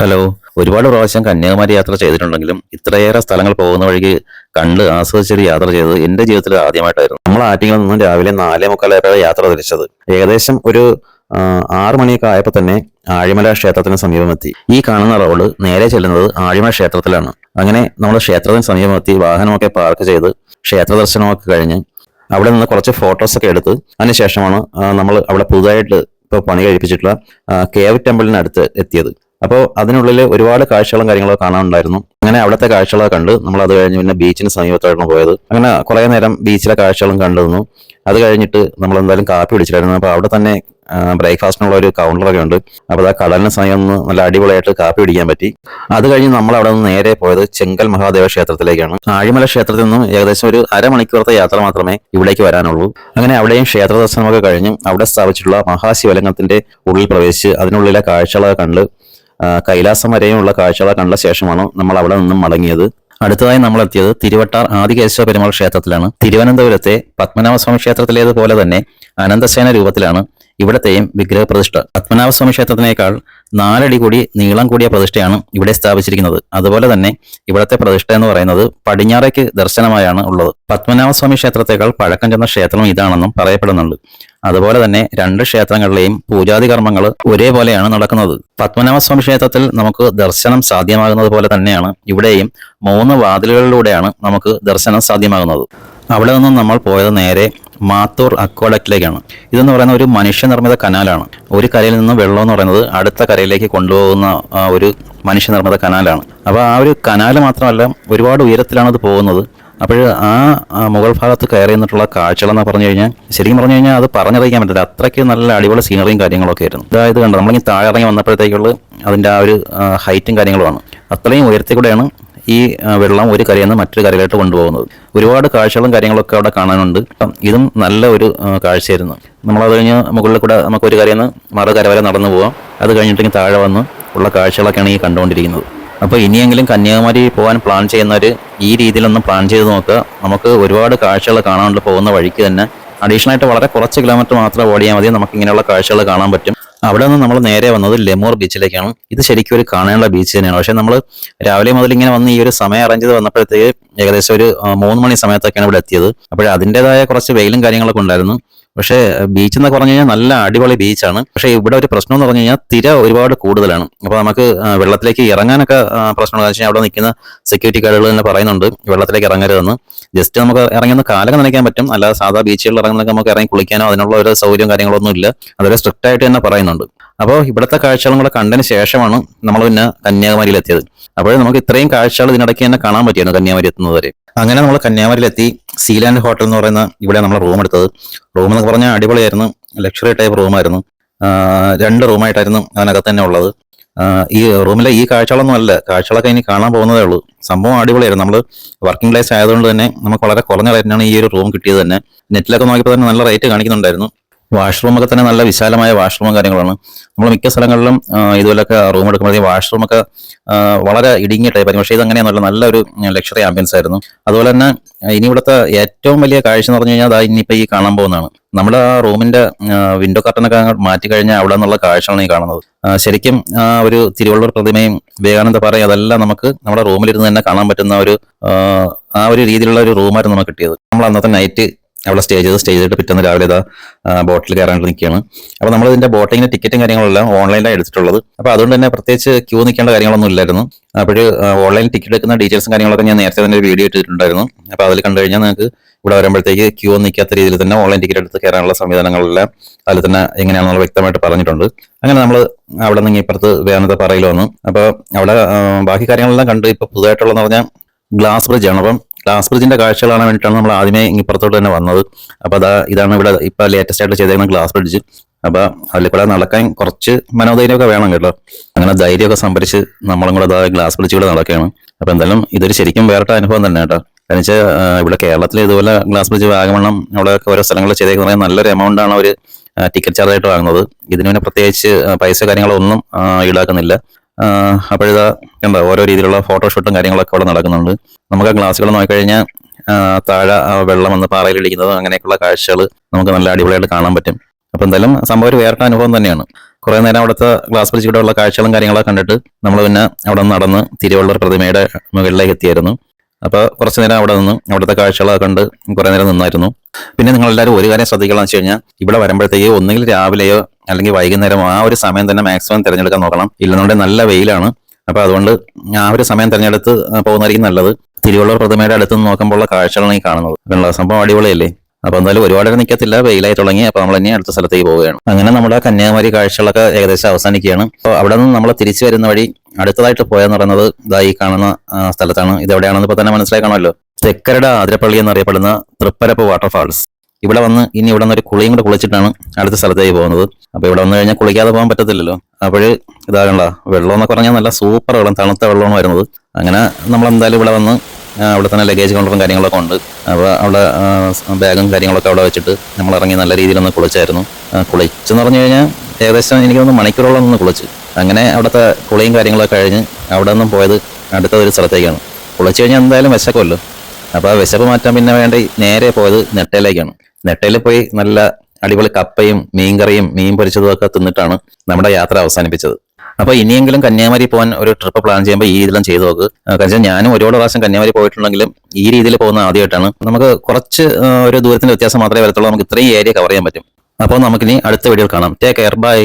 Hello ഒരുപാട് പ്രാവശ്യം കന്യാകുമാരി യാത്ര ചെയ്തിട്ടുണ്ടെങ്കിലും ഇത്രയേറെ സ്ഥലങ്ങൾ പോകുന്ന വഴിക്ക് കണ്ട് ആസ്വദിച്ചൊരു യാത്ര ചെയ്തത് എന്റെ ജീവിതത്തിൽ ആദ്യമായിട്ടായിരുന്നു. നമ്മൾ ആറ്റിങ്ങളിൽ നിന്നും രാവിലെ നാലേ മുക്കാലേറെ യാത്ര തിരിച്ചത്. ഏകദേശം ഒരു ആറു മണിയൊക്കെ ആയപ്പോൾ തന്നെ ആഴിമല ക്ഷേത്രത്തിന് സമീപമെത്തി. ഈ കാണുന്ന റോഡ് നേരെ ചെല്ലുന്നത് ആഴിമല ക്ഷേത്രത്തിലാണ്. അങ്ങനെ നമ്മൾ ക്ഷേത്രത്തിന് സമീപമെത്തി വാഹനമൊക്കെ പാർക്ക് ചെയ്ത് ക്ഷേത്ര ദർശനമൊക്കെ കഴിഞ്ഞ് അവിടെ നിന്ന് കുറച്ച് ഫോട്ടോസ് ഒക്കെ എടുത്ത് അതിനുശേഷമാണ് നമ്മൾ അവിടെ പുതുതായിട്ട് ഇപ്പോൾ പണി കഴിപ്പിച്ചിട്ടുള്ള കേവ് ടെമ്പിളിനടുത്ത് എത്തിയത്. അപ്പോൾ അതിനുള്ളിൽ ഒരുപാട് കാഴ്ചകളും കാര്യങ്ങളൊക്കെ കാണാനുണ്ടായിരുന്നു. അങ്ങനെ അവിടുത്തെ കാഴ്ചകളൊക്കെ കണ്ട് നമ്മൾ അത് കഴിഞ്ഞ് പിന്നെ ബീച്ചിന് സമീപത്തായിരുന്നു പോയത്. അങ്ങനെ കുറേ നേരം ബീച്ചിലെ കാഴ്ചകളും കണ്ടു നിന്നു അത് കഴിഞ്ഞിട്ട് നമ്മൾ എന്തായാലും കാപ്പി പിടിച്ചിട്ടായിരുന്നു അപ്പോൾ അവിടെ തന്നെ ബ്രേക്ക്ഫാസ്റ്റിനുള്ള ഒരു കൗണ്ടറൊക്കെ ഉണ്ട് അപ്പോൾ ആ കടലിന് സമയം ഒന്ന് നല്ല അടിപൊളിയായിട്ട് കാപ്പി പിടിക്കാൻ പറ്റി. അത് കഴിഞ്ഞ് നമ്മൾ അവിടെ നിന്ന് നേരെ പോയത് ചെങ്കൽ മഹാദേവ ക്ഷേത്രത്തിലേക്കാണ്. ആഴിമല ക്ഷേത്രത്തിൽ നിന്നും ഏകദേശം ഒരു അരമണിക്കൂറത്തെ യാത്ര മാത്രമേ ഇവിടേക്ക് വരാനുള്ളൂ. അങ്ങനെ അവിടെയും ക്ഷേത്ര ദർശനമൊക്കെ കഴിഞ്ഞ് അവിടെ സ്ഥാപിച്ചിട്ടുള്ള മഹാശിവലിംഗത്തിന്റെ ഉള്ളിൽ പ്രവേശിച്ച് അതിനുള്ളിലെ കാഴ്ചകളൊക്കെ കണ്ട് കൈലാസം വരെയുമുള്ള കാഴ്ചകളെ കണ്ട ശേഷമാണ് നമ്മൾ അവിടെ നിന്നും മടങ്ങിയത്. അടുത്തതായി നമ്മൾ എത്തിയത് തിരുവട്ടാർ ആദികേശവ പെരുമാൾ ക്ഷേത്രത്തിലാണ്. തിരുവനന്തപുരത്തെ പത്മനാഭസ്വാമി ക്ഷേത്രത്തിലേതുപോലെ തന്നെ അനന്തസേന രൂപത്തിലാണ് ഇവിടത്തെയും വിഗ്രഹപ്രതിഷ്ഠ. പത്മനാഭസ്വാമി ക്ഷേത്രത്തിനേക്കാൾ നാലടി കൂടി നീളം കൂടിയ പ്രതിഷ്ഠയാണ് ഇവിടെ സ്ഥാപിച്ചിരിക്കുന്നത്. അതുപോലെ തന്നെ ഇവിടത്തെ പ്രതിഷ്ഠ എന്ന് പറയുന്നത് പടിഞ്ഞാറേക്ക് ദർശനമായാണ് ഉള്ളത്. പത്മനാഭസ്വാമി ക്ഷേത്രത്തെക്കാൾ പഴക്കം ചെന്ന ക്ഷേത്രം ഇതാണെന്നും പറയപ്പെടുന്നുണ്ട്. അതുപോലെ തന്നെ രണ്ട് ക്ഷേത്രങ്ങളിലെയും പൂജാതി കർമ്മങ്ങൾ ഒരേപോലെയാണ് നടക്കുന്നത്. പത്മനാഭസ്വാമി ക്ഷേത്രത്തിൽ നമുക്ക് ദർശനം സാധ്യമാകുന്നത് പോലെ തന്നെയാണ് ഇവിടെയും മൂന്ന് വാതിലുകളിലൂടെയാണ് നമുക്ക് ദർശനം സാധ്യമാകുന്നത്. അവിടെ നിന്നും നമ്മൾ പോയത് നേരെ മാത്തൂർ അക്വാഡക്റ്റിലേക്കാണ്. ഇതെന്ന് പറയുന്ന ഒരു മനുഷ്യനിർമ്മിത കനാലാണ്. ഒരു കരയിൽ നിന്ന് വെള്ളം എന്ന് പറയുന്നത് അടുത്ത കരയിലേക്ക് കൊണ്ടുപോകുന്ന ഒരു മനുഷ്യനിർമ്മിത കനാലാണ്. അപ്പോൾ ആ ഒരു കനാല് മാത്രമല്ല ഒരുപാട് ഉയരത്തിലാണ് അത് പോകുന്നത്. അപ്പോൾ ആ മുഗൾ ഭാഗത്ത് കയറി നിന്നിട്ടുള്ള കാഴ്ചകളെന്ന് പറഞ്ഞു കഴിഞ്ഞാൽ ശരിക്കും പറഞ്ഞു കഴിഞ്ഞാൽ അത് പറഞ്ഞറിയിക്കാൻ പറ്റില്ല. അത്രയ്ക്ക് നല്ല അടിപൊളി സീനറിയും കാര്യങ്ങളൊക്കെ ആയിരുന്നു. അതായത് കണ്ടോ നമ്മളിങ്ങനെ താഴെ ഇറങ്ങി വന്നപ്പോഴത്തേക്കുള്ള അതിന്റെ ആ ഒരു ഹൈറ്റും കാര്യങ്ങളുമാണ്. അത്രയും ഉയരത്തിൽ കൂടെയാണ് ഈ വെള്ളം ഒരു കരയിൽ നിന്ന് മറ്റൊരു കരയിലോട്ട് കൊണ്ടുപോകുന്നത്. ഒരുപാട് കാഴ്ചകളും കാര്യങ്ങളൊക്കെ അവിടെ കാണാനുണ്ട്. ഇതും നല്ല ഒരു കാഴ്ചയായിരുന്നു. നമ്മളത് കഴിഞ്ഞ് മുകളിൽ കൂടെ നമുക്ക് ഒരു കരയിൽ നിന്ന് മറു കര വരെ നടന്നു പോവാം. അത് കഴിഞ്ഞിട്ടെങ്കിൽ താഴെ വന്ന് ഉള്ള കാഴ്ചകളൊക്കെയാണ് ഈ കണ്ടുകൊണ്ടിരിക്കുന്നത്. അപ്പോൾ ഇനിയെങ്കിലും കന്യാകുമാരി പോകാൻ പ്ലാൻ ചെയ്യുന്നവർ ഈ രീതിയിലൊന്ന് പ്ലാൻ ചെയ്ത് നോക്കുക. നമുക്ക് ഒരുപാട് കാഴ്ചകൾ കാണാണ്ട് പോകുന്ന വഴിക്ക് തന്നെ അഡീഷണൽ ആയിട്ട് വളരെ കുറച്ച് കിലോമീറ്റർ മാത്രം ഓടിയാൽ മതി. നമുക്ക് ഇങ്ങനെയുള്ള കാഴ്ചകൾ കാണാൻ പറ്റും. അവിടെ നിന്ന് നമ്മൾ നേരെ വന്നത് ലെമൂർ ബീച്ചിലേക്കാണ്. ഇത് ശരിക്കും ഒരു കാണാനുള്ള ബീച്ച് തന്നെയാണ്. പക്ഷെ നമ്മൾ രാവിലെ മുതൽ ഇങ്ങനെ വന്ന് ഈ ഒരു സമയം അറേഞ്ച് ചെയ്ത് വന്നപ്പോഴത്തേക്ക് ഏകദേശം ഒരു മൂന്ന് മണി സമയത്തൊക്കെയാണ് ഇവിടെ എത്തിയത്. അപ്പോൾ അതിന്റെതായ കുറച്ച് വെയിലും കാര്യങ്ങളൊക്കെ ഉണ്ടായിരുന്നു. പക്ഷേ ബീച്ച് എന്ന് പറഞ്ഞു കഴിഞ്ഞാൽ നല്ല അടിപൊളി ബീച്ചാണ് പക്ഷേ ഇവിടെ ഒരു പ്രശ്നം എന്ന് പറഞ്ഞു കഴിഞ്ഞാൽ തിര ഒരുപാട് കൂടുതലാണ്. അപ്പോൾ നമുക്ക് വെള്ളത്തിലേക്ക് ഇറങ്ങാനൊക്കെ ആ, പ്രശ്നം എന്ന് വെച്ചാൽ അവിടെ നിൽക്കുന്ന സെക്യൂരിറ്റി ഗാർഡുകൾ തന്നെ പറയുന്നുണ്ട് വെള്ളത്തിലേക്ക് ഇറങ്ങരുതെന്ന്. ജസ്റ്റ് നമുക്ക് ഇറങ്ങുന്ന കാലൊക്കെ നനയ്ക്കാൻ പറ്റും. അല്ലാതെ സാധാ ബീച്ചുകളിൽ ഇറങ്ങുന്നതൊക്കെ നമുക്ക് ഇറങ്ങി കുളിക്കാനോ അതിനുള്ള ഒരു സൗകര്യം കാര്യങ്ങളൊന്നും ഇല്ല. അതൊരു സ്ട്രിക്റ്റ് ആയിട്ട് തന്നെ പറയുന്നുണ്ട്. അപ്പോൾ ഇവിടുത്തെ കാഴ്ചകളും കൂടെ കണ്ടതിന് ശേഷമാണ് നമ്മൾ പിന്നെ കന്യാകുമാരിയിൽ എത്തിയത്. അപ്പോൾ നമുക്ക് ഇത്രയും കാഴ്ചകൾ ഇതിനിടയ്ക്ക് തന്നെ കാണാൻ പറ്റിയാണ് കന്യാകുമാരി എത്തുന്നത് വരെ. അങ്ങനെ നമ്മൾ കന്യാകുമാരിയിലെത്തി സീലാൻഡ് ഹോട്ടൽ എന്ന് പറയുന്ന ഇവിടെ നമ്മൾ റൂം എടുത്തത്. റൂം എന്നൊക്കെ പറഞ്ഞാൽ അടിപൊളിയായിരുന്നു. ലക്ഷറി ടൈപ്പ് റൂമായിരുന്നു രണ്ട് റൂമായിട്ടായിരുന്നു അതിനകത്ത് തന്നെ ഉള്ളത്. ഈ റൂമിലെ ഈ കാഴ്ചകളൊന്നും അല്ല. കാഴ്ചകളൊക്കെ ഇനി കാണാൻ പോകുന്നതേ ഉള്ളൂ. സംഭവം അടിപൊളിയായിരുന്നു. നമ്മൾ വർക്കിംഗ് പ്ലേസ് ആയതുകൊണ്ട് തന്നെ നമുക്ക് വളരെ കുറഞ്ഞ റേറ്റിനാണ് ഈ ഒരു റൂം കിട്ടിയത് തന്നെ. നെറ്റിലൊക്കെ നോക്കിയപ്പോൾ തന്നെ നല്ല റേറ്റ് കാണിക്കുന്നുണ്ടായിരുന്നു. വാഷ്റൂമൊക്കെ തന്നെ നല്ല വിശാലമായ വാഷ്റൂമും കാര്യങ്ങളാണ് നമ്മൾ മിക്ക സ്ഥലങ്ങളിലും ഇതുപോലൊക്കെ റൂം എടുക്കുമ്പോഴത്തേക്കും വാഷ്റൂമൊക്കെ വളരെ ഇടുങ്ങിയ ടൈപ്പായിരുന്നു പക്ഷേ ഇത് അങ്ങനെയാണല്ലോ നല്ലൊരു ലക്ഷറി ആംബിയൻസ് ആയിരുന്നു. അതുപോലെ തന്നെ ഇനി ഇവിടുത്തെ ഏറ്റവും വലിയ കാഴ്ച എന്ന് പറഞ്ഞു കഴിഞ്ഞാൽ അത് ഇനിയിപ്പോൾ ഈ കാണാൻ പോകുന്നതാണ്. നമ്മുടെ ആ റൂമിന്റെ വിൻഡോ കർട്ടനൊക്കെ അങ്ങോട്ട് മാറ്റി കഴിഞ്ഞാൽ അവിടെ നിന്നുള്ള കാഴ്ചകളാണ് ഈ കാണുന്നത്. ശരിക്കും ഒരു തിരുവള്ളൂർ പ്രതിമയും വിവേകാനന്ദ പാറയും അതെല്ലാം നമുക്ക് നമ്മുടെ റൂമിലിരുന്ന് തന്നെ കാണാൻ പറ്റുന്ന ഒരു ആ ഒരു രീതിയിലുള്ള ഒരു റൂമായിരുന്നു നമുക്ക് കിട്ടിയത്. നമ്മൾ അന്നത്തെ നൈറ്റ് അവിടെ സ്റ്റേ ചെയ്ത് സ്റ്റേ ചെയ്തിട്ട് പിറ്റേന്ന് രാവിലെ ഇതാ ബോട്ടിൽ കയറാണ്ട് നിൽക്കുകയാണ് അപ്പോൾ നമ്മൾ ഇതിന്റെ ബോട്ടിങ്ങിന്റെ ടിക്കറ്റും കാര്യങ്ങളെല്ലാം ഓൺലൈനിലാണ് എടുത്തിട്ടുള്ളത്. അപ്പോൾ അതുകൊണ്ട് തന്നെ പ്രത്യേകിച്ച് ക്യൂ നിൽക്കേണ്ട കാര്യങ്ങളൊന്നും ഇല്ലായിരുന്നു. അപ്പോൾ ഓൺലൈൻ ടിക്കറ്റ് എടുക്കുന്ന ഡീറ്റെയിൽസും കാര്യങ്ങളൊക്കെ ഞാൻ നേരത്തെ തന്നെ ഒരു വീഡിയോ ഇട്ടിട്ടുണ്ടായിരുന്നു. അപ്പോൾ അതിൽ കണ്ടു കഴിഞ്ഞാൽ നിങ്ങൾക്ക് ഇവിടെ വരുമ്പോഴത്തേക്ക് ക്യൂ നിൽക്കാത്ത രീതിയിൽ തന്നെ ഓൺലൈൻ ടിക്കറ്റ് എടുത്ത് കയറാനുള്ള സംവിധാനങ്ങളെല്ലാം അതിൽ തന്നെ എങ്ങനെയാണെന്നുള്ള വ്യക്തമായിട്ട് പറഞ്ഞിട്ടുണ്ട്. അങ്ങനെ നമ്മൾ അവിടെ നിന്ന് ഇപ്പുറത്ത് വേനത്തെ പറയിൽ വന്നു. അപ്പോൾ അവിടെ ബാക്കി കാര്യങ്ങളെല്ലാം കണ്ട് ഇപ്പോൾ പുതുതായിട്ടുള്ളതെന്ന് പറഞ്ഞാൽ ഗ്ലാസ് ബ്രിഡ്ജ് ആണ്. അപ്പം ഗ്ലാസ് ബ്രിഡ്ജിന്റെ കാഴ്ച കാണാൻ വേണ്ടിയിട്ടാണ് നമ്മൾ ആദ്യമേ ഇപ്പുറത്തോട്ട് തന്നെ വന്നത്. അപ്പോൾ അതാ ഇതാണ് ഇവിടെ ഇപ്പൊ ലേറ്റസ്റ്റ് ആയിട്ട് ചെയ്തേക്കുന്ന ഗ്ലാസ് ബ്രിഡ്ജ് അപ്പൊ അതിൽ കൂടെ നടക്കാൻ കുറച്ച് മനോധൈര്യമൊക്കെ വേണം കേട്ടോ. അങ്ങനെ ധൈര്യമൊക്കെ സംഭരിച്ച് നമ്മളും കൂടെ അതാ ഗ്ലാസ് ബ്രിഡ്ജ് കൂടെ നടക്കുകയാണ്. അപ്പൊ എന്തായാലും ഇതൊരു ശരിക്കും വേറിട്ട അനുഭവം തന്നെ കേട്ടോ. കാരണം വെച്ചാൽ ഇവിടെ കേരളത്തിൽ ഇതുപോലെ ഗ്ലാസ് ബ്രിഡ്ജ് വാഗമണ്ണം അവിടെ ഓരോ സ്ഥലങ്ങളിൽ ചെയ്തേക്കുന്ന നല്ലൊരു എമൗണ്ട് ആണ് അവർ ടിക്കറ്റ് ചാർജായിട്ട് വാങ്ങുന്നത്. ഇതിന് പിന്നെ പ്രത്യേകിച്ച് പൈസ കാര്യങ്ങളൊന്നും ഈടാക്കുന്നില്ല. അപ്പോഴിതാ കണ്ടോ ഓരോ രീതിയിലുള്ള ഫോട്ടോഷൂട്ടും കാര്യങ്ങളൊക്കെ അവിടെ നടക്കുന്നുണ്ട്. നമുക്ക് ആ ഗ്ലാസ്സുകൾ നോക്കിക്കഴിഞ്ഞാൽ താഴെ വെള്ളം വന്ന് പാറയിൽ ഇടിക്കുന്നതും അങ്ങനെയൊക്കെയുള്ള കാഴ്ചകൾ നമുക്ക് നല്ല അടിപൊളിയായിട്ട് കാണാൻ പറ്റും. അപ്പോൾ എന്തായാലും സംഭവം ഒരു വേറിട്ട അനുഭവം തന്നെയാണ്. കുറേ നേരം അവിടുത്തെ ഗ്ലാസ് ബ്രിഡ്ജ് കൂടെ ഉള്ള കാഴ്ചകളും കാര്യങ്ങളൊക്കെ കണ്ടിട്ട് നമ്മൾ പിന്നെ അവിടെ നടന്ന് തിരുവള്ളൂർ പ്രതിമയുടെ മുകളിലേക്ക് എത്തിയായിരുന്നു. അപ്പോൾ കുറച്ച് നേരം അവിടെ നിന്ന് അവിടുത്തെ കാഴ്ചകളൊക്കെ കണ്ട് കുറേ നേരം നിന്നായിരുന്നു. പിന്നെ നിങ്ങൾ എല്ലാവരും ഒരു കാര്യം ശ്രദ്ധിക്കണം വെച്ച് കഴിഞ്ഞാൽ ഇവിടെ വരുമ്പോഴത്തേക്ക് ഒന്നുകിൽ രാവിലെയോ അല്ലെങ്കിൽ വൈകുന്നേരമോ ആ ഒരു സമയം തന്നെ മാക്സിമം തിരഞ്ഞെടുക്കാൻ നോക്കണം. ഇല്ലെന്നുണ്ടെങ്കിൽ നല്ല വെയിലാണ്. അപ്പോൾ അതുകൊണ്ട് ആ ഒരു സമയം തിരഞ്ഞെടുത്ത് പോകുന്നതായിരിക്കും നല്ലത്. തിരുവള്ളൂർ പ്രതിമയുടെ അടുത്ത് നിന്ന് നോക്കുമ്പോഴുള്ള കാഴ്ചകളാണ് ഈ കാണുന്നത്. വെള്ള സംഭവം അടിപൊളിയല്ലേ? അപ്പോൾ എന്തായാലും ഒരുപാട് നിൽക്കത്തില്ല വെയിലായി തുടങ്ങി അപ്പോൾ നമ്മൾ ഇനി അടുത്ത സ്ഥലത്തേക്ക് പോവുകയാണ്. അങ്ങനെ നമ്മുടെ കന്യാകുമാരി കാഴ്ചകളൊക്കെ ഏകദേശം അവസാനിക്കുകയാണ്. അപ്പോൾ അവിടെ നിന്ന് നമ്മൾ തിരിച്ചു വരുന്ന വഴി അടുത്തതായിട്ട് പോയെന്ന് പറയുന്നത് ഇതാ ഈ കാണുന്ന സ്ഥലത്താണ്. ഇതെവിടെയാണെന്ന് എവിടെയാണെന്ന് ഇപ്പൊ തന്നെ മനസ്സിലായി കാണുമല്ലോ. തെക്കരട ആതിരപ്പള്ളി എന്നറിയപ്പെടുന്ന തൃപ്പരപ്പ് വാട്ടർഫാൾസ്. ഇവിടെ വന്ന് ഇനി ഇവിടെ നിന്ന് ഒരു കുളിയും കൂടെ കുളിച്ചിട്ടാണ് അടുത്ത സ്ഥലത്തേക്ക് പോകുന്നത്. അപ്പോൾ ഇവിടെ വന്നു കഴിഞ്ഞാൽ കുളിക്കാതെ പോകാൻ പറ്റത്തില്ലല്ലോ. അപ്പോൾ ഇതാകണ്ട വെള്ളം എന്നൊക്കെ പറഞ്ഞാൽ നല്ല സൂപ്പർ വെള്ളം തണുത്ത വെള്ളമാണ് വരുന്നത്. അങ്ങനെ നമ്മൾ എന്തായാലും ഇവിടെ വന്ന് അവിടെ തന്നെ ലഗേജ് കൗണ്ടറും കാര്യങ്ങളൊക്കെ ഉണ്ട്. അപ്പോൾ അവിടെ ബാഗും കാര്യങ്ങളൊക്കെ അവിടെ വെച്ചിട്ട് നമ്മൾ ഇറങ്ങി നല്ല രീതിയിലൊന്ന് കുളിച്ചായിരുന്നു. കുളിച്ചെന്ന് പറഞ്ഞു കഴിഞ്ഞാൽ ഏകദേശം എനിക്കൊന്ന് മണിക്കൂറോളം ഒന്ന് കുളിച്ച്. അങ്ങനെ അവിടുത്തെ കുളിയും കാര്യങ്ങളൊക്കെ കഴിഞ്ഞ് അവിടെ നിന്നും പോയത് അടുത്ത ഒരു സ്ഥലത്തേക്കാണ്. കുളിച്ച് കഴിഞ്ഞാൽ എന്തായാലും വിശക്കുമല്ലോ. അപ്പോൾ ആ വിശപ്പ് മാറ്റാൻ പിന്നെ വേണ്ടി നേരെ പോയത് നെട്ടയിലേക്കാണ്. നെട്ടയിൽ പോയി നല്ല അടിപൊളി കപ്പയും മീൻകറിയും മീൻ പൊരിച്ചതും ഒക്കെ തിന്നിട്ടാണ് നമ്മുടെ യാത്ര അവസാനിപ്പിച്ചത്. അപ്പോൾ ഇനിയെങ്കിലും കന്യാകുമാരി പോകാൻ ഒരു ട്രിപ്പ് പ്ലാൻ ചെയ്യുമ്പോൾ ഈ രീതിയിലും ചെയ്തു നോക്ക്. കാരണം ഞാനും ഒരുപാട് പ്രാവശ്യം കന്യാകുമാരി പോയിട്ടുണ്ടെങ്കിലും ഈ രീതിയിൽ പോകുന്ന ആദ്യമായിട്ടാണ്. നമുക്ക് കുറച്ച് ഒരു ദൂരത്തിന്റെ വ്യത്യാസം മാത്രമേ വരത്തുള്ളൂ. നമുക്ക് ഇത്രയും ഏരിയ കവർ ചെയ്യാൻ പറ്റും. അപ്പോൾ നമുക്കിനി അടുത്ത വീഡിയോയിൽ കാണാം. Take care bye